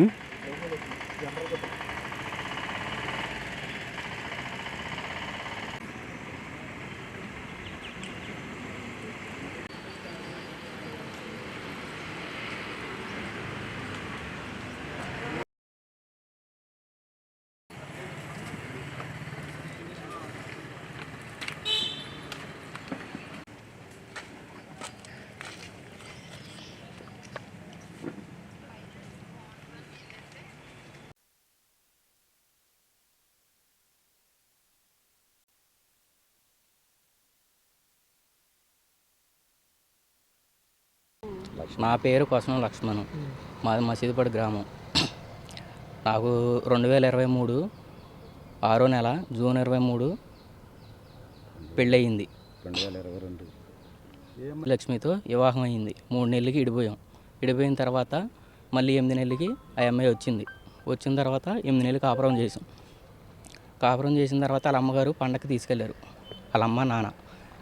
ఉం? నా పేరు కొసనం లక్ష్మణ్. మాది మసీదుపడి గ్రామం. నాకు రెండు వేల ఇరవై మూడు ఆరో నెల జూన్ ఇరవై మూడు పెళ్ళయింది. రెండు వేల ఇరవై రెండు. లక్ష్మితో వివాహం అయింది మూడు నెలలకి ఇడిపోయాం. ఇడిపోయిన తర్వాత మళ్ళీ ఎనిమిది నెలలకి ఆ అమ్మాయి వచ్చింది. వచ్చిన తర్వాత ఎనిమిది నెలలు కాపురం చేసాం. కాపురం చేసిన తర్వాత వాళ్ళ అమ్మగారు పండగకి తీసుకెళ్ళారు. వాళ్ళ అమ్మ నాన్న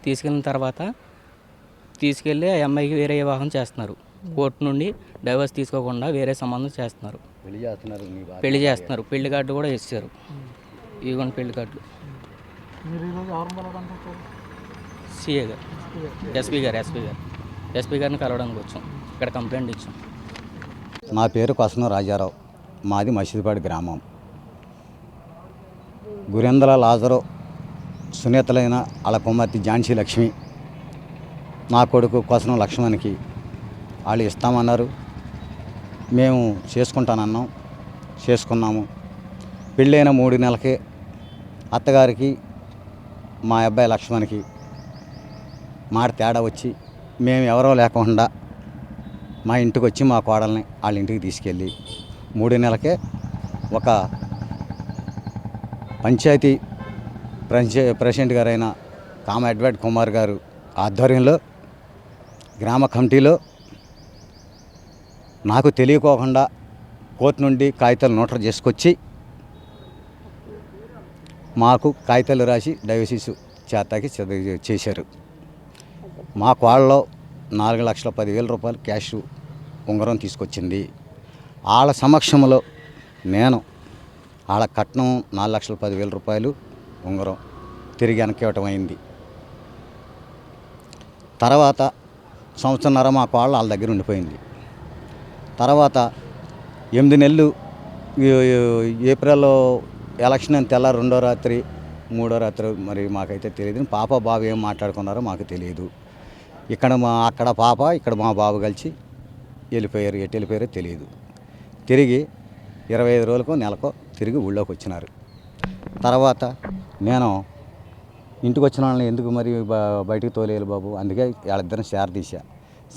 తీసుకెళ్ళిన తర్వాత తీసుకెళ్ళి ఆ అమ్మాయికి వేరే వివాహం చేస్తున్నారు. కోర్టు నుండి డైవర్స్ తీసుకోకుండా వేరే సంబంధం చేస్తున్నారు. పెళ్ళి చేస్తున్నారు. పెళ్ళి చేస్తున్నారు. పెళ్ళి కార్డు కూడా ఇచ్చారు. ఇదిగోండి పెళ్ళి కార్డులు వచ్చారు? సిఏ గారు. ఎస్పీ గారు ఎస్పీ గారు. ఎస్పీ గారిని కలవడానికి వచ్చాం. ఇక్కడ కంప్లైంట్ ఇచ్చాం. నా పేరు కొసనం రాజారావు. మాది మసీదుపాడు గ్రామం. గురేంద్ర లాజరు సునీతలైన వాళ్ళ కుమార్తె ఝాన్సీ లక్ష్మి. నా కొడుకు కోసం లక్ష్మణ్కి వాళ్ళు ఇస్తామన్నారు. మేము చేసుకుంటానన్నాం చేసుకున్నాము. పెళ్ళైన మూడు నెలలకే అత్తగారికి మా అబ్బాయి లక్ష్మణ్కి మాట తేడా వచ్చి మేము ఎవరో లేకుండా మా ఇంటికి వచ్చి మా కోడల్ని వాళ్ళ ఇంటికి తీసుకెళ్ళి మూడు నెలలకే ఒక పంచాయతీ ప్రెసిడెంట్ గారైన కామ ఎడ్వర్డ్ కుమార్ గారు ఆధ్వర్యంలో గ్రామ కమిటీలో నాకు తెలియకోకుండా కోర్టు నుండి కాగితాలు నోటర్ చేసుకొచ్చి మాకు కాగితాలు రాసి డైవసీసు చేతకి చేశారు. మా కోళ్ళలో నాలుగు లక్షల పదివేల రూపాయలు క్యాష్ ఉంగరం తీసుకొచ్చింది. వాళ్ళ సమక్షంలో నేను వాళ్ళ కట్నం నాలుగు లక్షల పదివేల రూపాయలు ఉంగరం తిరిగి వెనక్కి ఇవ్వటం అయింది. తర్వాత సంవత్సరంన్నర మా కోళ్ళ వాళ్ళ దగ్గర ఉండిపోయింది. తర్వాత ఎనిమిది నెలలు ఏప్రిల్లో ఎలక్షన్ అని తెల్ల రెండో రాత్రి మూడో రాత్రి మరి మాకైతే తెలియదు పాప బాబు ఏం మాట్లాడుకున్నారో మాకు తెలియదు ఇక్కడ మా అక్కడ పాప ఇక్కడ మా బాబు కలిసి వెళ్ళిపోయారు. ఎటు వెళ్ళిపోయారో తెలియదు తిరిగి ఇరవై ఐదు రోజులకో నెలకో తిరిగి ఊళ్ళోకి వచ్చినారు. తర్వాత నేను ఇంటికి వచ్చిన వాళ్ళని ఎందుకు మరి బయటికి తోలేయాలి బాబు? అందుకే వాళ్ళిద్దరిని షేర్ తీసా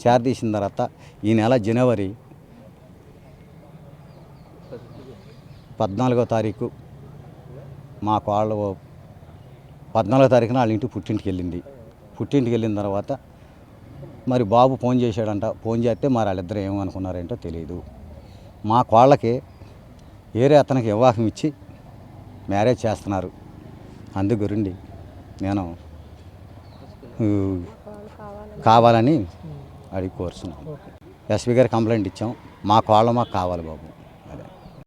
షేర్ తీసిన తర్వాత ఈ నెల జనవరి పద్నాలుగో తారీఖు మా కోళ్ళు పద్నాలుగో తారీఖున వాళ్ళ ఇంటికి పుట్టింటికి వెళ్ళింది. పుట్టింటికి వెళ్ళిన తర్వాత మరి బాబు ఫోన్ చేశాడంట. ఫోన్ చేస్తే మరి వాళ్ళిద్దరు ఏమనుకున్నారేంటో తెలియదు మా కోళ్ళకి వేరే అతనికి వివాహం ఇచ్చి మ్యారేజ్ చేస్తున్నారు. అందు గురండి నేను కావాలని అడిగి కోరుతున్నాను ఎస్పీ గారు కంప్లైంట్ ఇచ్చాం. మా కోళ్ళ మాకు కావాలి బాబు.